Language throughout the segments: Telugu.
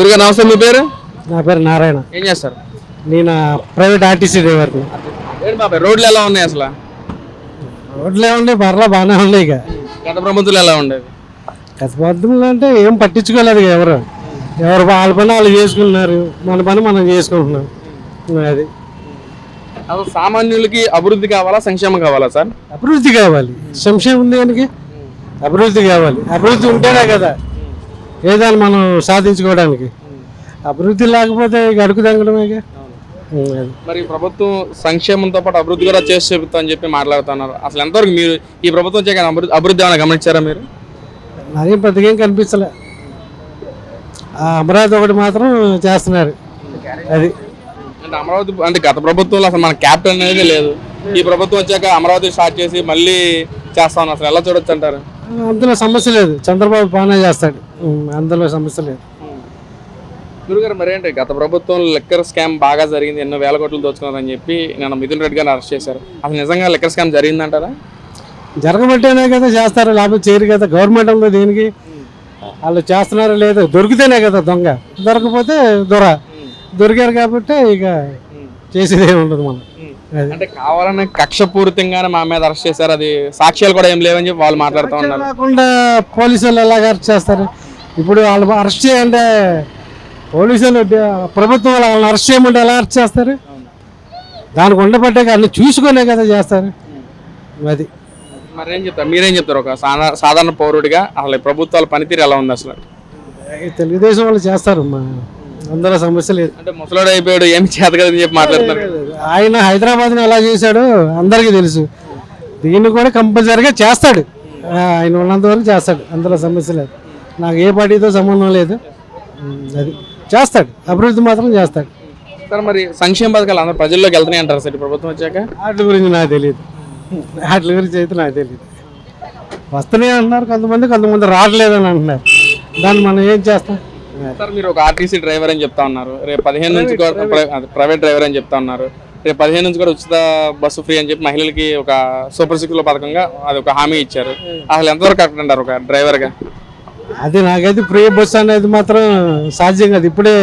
గురుగారు నమస్తే మీ పేరు? నా పేరు నారాయణ. ఏం చేస్తారు? నేను ప్రైవేట్ ఆర్టీసీ డ్రైవర్ని. ఏంటి బాబాయ్ రోడ్లు ఎలా ఉన్నాయి అసలు? రోడ్లు ఏముండే బర్రెలు బాగానే ఉన్నాయి ఇక. గత ప్రభుత్వాలు ఎలా ఉండేవి? కసపద్ధతులు అంటే ఏం పట్టించుకోలేదు ఇక ఎవరు. ఎవరు వాళ్ళ పని వాళ్ళు చేసుకున్నారు మన పని మనం చేసుకుంటున్నాం. అది. అసలు సామాన్యులకి అభివృద్ధి కావాలా సంక్షేమం కావాలా సార్? అభివృద్ధి కావాలి. సంక్షేమం దేనికి? అభివృద్ధి కావాలి. అభివృద్ధి ఉంటేనే కదా. ఏదాన్ని మనం సాధించుకోవడానికి. అభివృద్ధి లేకపోతే తగ్గడమే ఇక. అది. మరి ప్రభుత్వం సంక్షేమంతో పాటు అభివృద్ధి కూడా చేసి చెబుతా అని చెప్పి మాట్లాడుతున్నారు. అసలు ఎంతవరకు మీరు ఈ ప్రభుత్వం చేయగల అభివృద్ధి అభివృద్ధి ఏమైనా గమనించారా మీరు? నాకేం పెద్దగా ఏం కనిపించలే ఆ అమరావతి ఒకటి మాత్రం చేస్తున్నారు. అది. అంటే అమరావతి అంటే గత ప్రభుత్వంలో అసలు మన క్యాపిటల్ అనేది లేదు. ఈ ప్రభుత్వం వచ్చాక అమరావతి స్టార్ట్ చేసి మళ్ళీ చేస్తా ఉన్నారు అసలు ఎలా చూడొచ్చు అంటారు? అందులో సమస్య లేదు. చంద్రబాబు బాగానే చేస్తాడు. అందులో సమస్య లేదు. గురుగారు మరేంటి గత ప్రభుత్వం లెక్కర్ స్కామ్ బాగా జరిగింది. ఎన్నో వేల కోట్లు దోచుకున్నారని చెప్పి నేను మిథున్ రెడ్డి గారిని అరెస్ట్ చేశారు. అసలు నిజంగా లెక్కర్ స్కామ్ జరిగిందంటారా? జరగబట్టేనే కదా చేస్తారు. లేకపోతే చేయరు కదా. గవర్నమెంట్ ఉంది దేనికి. వాళ్ళు చేస్తున్నారో లేదో దొరికితేనే కదా దొంగ. దొరకపోతే దొర. దొరికారు కాబట్టి ఇక చేసేది ఉండదు మనం అంటే కావాలని కక్షపూరితంగానే మా మీద అరెస్ట్ చేశారు. అది సాక్ష్యాలు కూడా ఏం లేవని చెప్పి వాళ్ళు మాట్లాడుతూ ఉన్నారు. కాకుండా పోలీసు వాళ్ళు ఎలాగ అరెస్ట్ చేస్తారు? ఇప్పుడు వాళ్ళు అరెస్ట్ చేయంటే పోలీసులు ప్రభుత్వం వాళ్ళు వాళ్ళని అరెస్ట్ చేయమంటే ఎలా అరెస్ట్ చేస్తారు? దానికి ఉండబట్టే అన్ని చూసుకునే కదా చేస్తారు. అది. మరేం చెప్తారు? మీరేం చెప్తారు? ఒక సాధా- సాధారణ పౌరుడిగా అసలు ప్రభుత్వాల పనితీరు ఎలా ఉంది అసలు? తెలుగుదేశం వాళ్ళు చేస్తారు మా అందులో సమస్య లేదు. అంటే ముసలోడు అయిపోయాడు ఏమి చేత కదని చెప్పి మాట్లాడుతున్నారు. ఆయన హైదరాబాద్ని ఎలా చేశాడో అందరికీ తెలుసు. దీన్ని కూడా కంపల్సరీగా చేస్తాడు. ఆయన ఉన్నంత వరకు చేస్తాడు. అందులో సమస్య లేదు. నాకు ఏ పార్టీతో సంబంధం లేదు. అది చేస్తాడు. అభివృద్ధి మాత్రం చేస్తాడు. సార్ మరి సంక్షేమ పథకాలు అందరూ ప్రజల్లోకి వెళ్తున్నాయి అంటారు సార్? ప్రభుత్వం వచ్చాక? వాటి గురించి నాకు తెలియదు. వాటి గురించి అయితే నాకు తెలియదు. వస్తున్నాయి అంటున్నారు కొంతమంది కొంతమంది రావట్లేదని అంటున్నారు. దాన్ని మనం ఏం చేస్తాం? సార్ మీరు ఒక ఆర్టీసీ డ్రైవర్ అని చెప్తా ఉన్నారు. రేపు పదిహేను నుంచి కూడా ప్రైవేట్ డ్రైవర్ అని చెప్తా ఉన్నారు. రేపు పదిహేను నుంచి కూడా ఉచిత బస్సు ఫ్రీ అని చెప్పి మహిళలకి ఒక సూపర్ సిక్స్లో పథకంగా అది ఒక హామీ ఇచ్చారు. అసలు ఎంతవరకు కరెక్ట్ అంటారు ఒక డ్రైవర్గా? అది నాకైతే ఫ్రీ బస్ అనేది మాత్రం సాధ్యం కాదు. ఇప్పుడే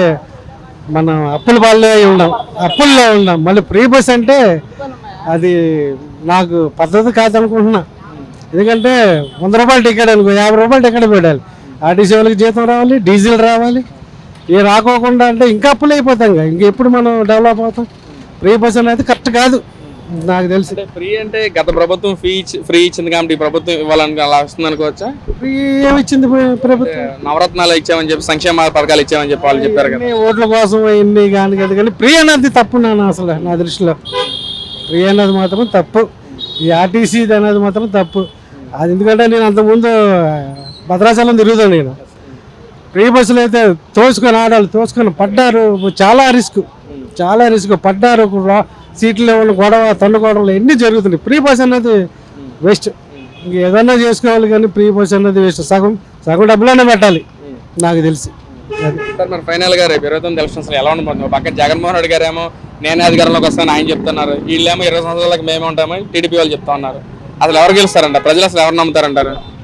మనం అప్పుల పాల్లో ఉన్నాం. అప్పుల్లో ఉన్నాం. మళ్ళీ ఫ్రీ బస్ అంటే అది నాకు పద్ధతి కాదనుకుంటున్నా. ఎందుకంటే వంద రూపాయలు టికెట్ అనుకో యాభై రూపాయలు టికెట్ పెట్టాలి. ఆర్టీసీ వాళ్ళకి జీతం రావాలి డీజిల్ రావాలి. ఇవి రాకోకుండా అంటే ఇంకా అప్పులు అయిపోతాం ఇంకా. ఇంక ఎప్పుడు మనం డెవలప్ అవుతాం? ఫ్రీ బస్ అనేది కరెక్ట్ కాదు. నాకు తెలిసి. ఫ్రీ అంటే గత ప్రభుత్వం ఫ్రీ ఫ్రీ ఇచ్చింది కాబట్టి ఈ ప్రభుత్వం ఇవ్వాలని అలా వస్తుంది అనుకోవచ్చా? ఫ్రీ ఏమి ఇచ్చింది ప్రభుత్వం? నవరత్నాలు ఇచ్చామని చెప్పి సంక్షేమ పథకాలు ఇచ్చామని చెప్పి వాళ్ళు చెప్పారు కదా. ఓట్ల కోసం ఇన్ని కానీ కదా కానీ ప్రియ అనేది తప్పు నాన్న అసలు నా దృష్టిలో. ప్రియ అనేది మాత్రం తప్పు. ఈ ఆర్టీసీ అనేది మాత్రం తప్పు. అది ఎందుకంటే నేను అంతకుముందు భద్రాచలం తిరుగుతాను నేను. ఫ్రీ బస్సులు అయితే తోసుకొని ఆడాలి తోసుకొని పడ్డారు. చాలా రిస్క్ చాలా రిస్క్. పడ్డారు రా- సీట్లు ఉన్న గొడవ గొడవలు ఎన్ని జరుగుతున్నాయి. ఫ్రీ బస్ అనేది వేస్ట్ ఏదన్నా చేసుకోవాలి కానీ ఫ్రీ బస్ అనేది వేస్ట్ సగం సగం డబ్బులనే పెట్టాలి నాకు తెలిసి. సార్ మరి ఫైనల్ రేపు ఇరవై తొమ్మిది ఎలా ఉండబోతుంది? పక్క జగన్మోహన్ రెడ్డి గారేమో నేనే అధికారంలోకి వస్తాను ఆయన చెప్తున్నారు. వీళ్ళేమో ఇరవై సంవత్సరాలకు మేమే ఉంటామని టీడీపీ వాళ్ళు చెప్తా ఉన్నారు. అసలు ఎవరు గెలుస్తారంట? ప్రజలు అసలు ఎవరు నమ్ముతారంటారు?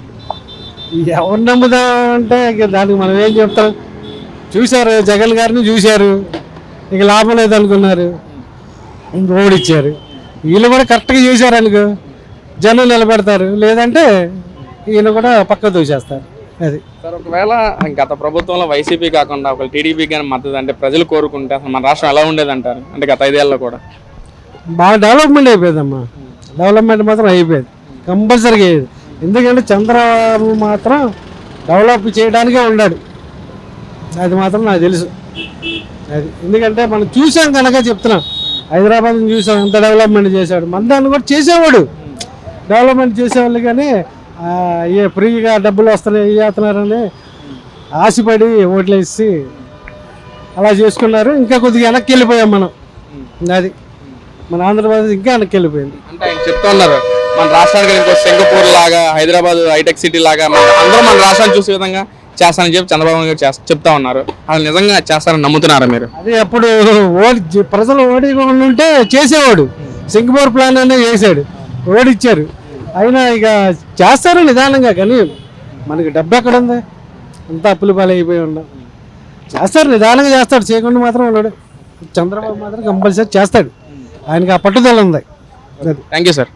ఎవరు నమ్ముదాం అంటే ఇక దానికి మనం ఏం చెప్తాం చూశారు జగన్ గారిని చూశారు. ఇక లాభం లేదనుకున్నారు. ఇంక ఓడిచ్చారు వీళ్ళు కూడా కరెక్ట్గా చేశారు అనుకో. జనం నిలబెడతారు. లేదంటే ఈయన కూడా పక్క దూసేస్తారు. అది. సార్ ఒకవేళ గత ప్రభుత్వంలో వైసీపీ కాకుండా ఒక టీడీపీ కానీ మద్దతు అంటే ప్రజలు కోరుకుంటే అసలు మన రాష్ట్రం ఎలా ఉండేది అంటారు అంటే గత ఐదేళ్ళలో కూడా. బాగా డెవలప్మెంట్ అయిపోయిందమ్మా. డెవలప్మెంట్ మాత్రం అయిపోయింది. కంపల్సరీగా అయ్యేది ఎందుకంటే చంద్రబాబు మాత్రం డెవలప్ చేయడానికే ఉన్నాడు. అది మాత్రం నాకు తెలుసు. అది ఎందుకంటే మనం చూసాం కనుక చెప్తున్నాం. హైదరాబాద్ని చూసాం ఎంత డెవలప్మెంట్ చేశాడు. మన దాన్ని కూడా చేసేవాడు. డెవలప్మెంట్ చేసేవాళ్ళు కానీ ఏ ఫ్రీగా డబ్బులు వస్తున్నాయి చేస్తున్నారని ఆశపడి ఓట్లు వేసి అలా చేసుకున్నారు. ఇంకా కొద్దిగా వెనక్కి వెళ్ళిపోయాం మనం. అది మన ఆంధ్రప్రదేశ్ ఇంకా వెనక్కి వెళ్ళిపోయింది. అంటే ఆయన చెప్తా ఉన్నారు. మన రాష్ట్రానికి ఇంకో సింగపూర్ లాగా హైదరాబాద్ హైటెక్ సిటీ లాగా మన- అందరూ మన రాష్ట్రాన్ని చూసే విధంగా చేస్తానని చెప్పి చంద్రబాబు నాయుడు గారు చెప్తా ఉన్నారు. అసలు నిజంగా చేస్తారని నమ్ముతున్నారా మీరు? అదే అప్పుడు ఓడి ప్రజలు ఓడికుండా ఉంటే చేసేవాడు. సింగపూర్ ప్లాన్ అనేది చేశాడు. ఓడిచ్చారు. అయినా ఇక చేస్తారు నిదానంగా కానీ మనకి డబ్బు ఎక్కడ ఉంది అంతా అప్పుల పాలు అయిపోయి ఉన్నాం చేస్తాడు నిదానంగా చేస్తాడు. చేయకుండా మాత్రం ఉన్నాడు చంద్రబాబు మాత్రం కంపల్సరీ చేస్తాడు. ఆయనకి ఆ పట్టుదల ఉంది. అది థ్యాంక్ యూ సార్.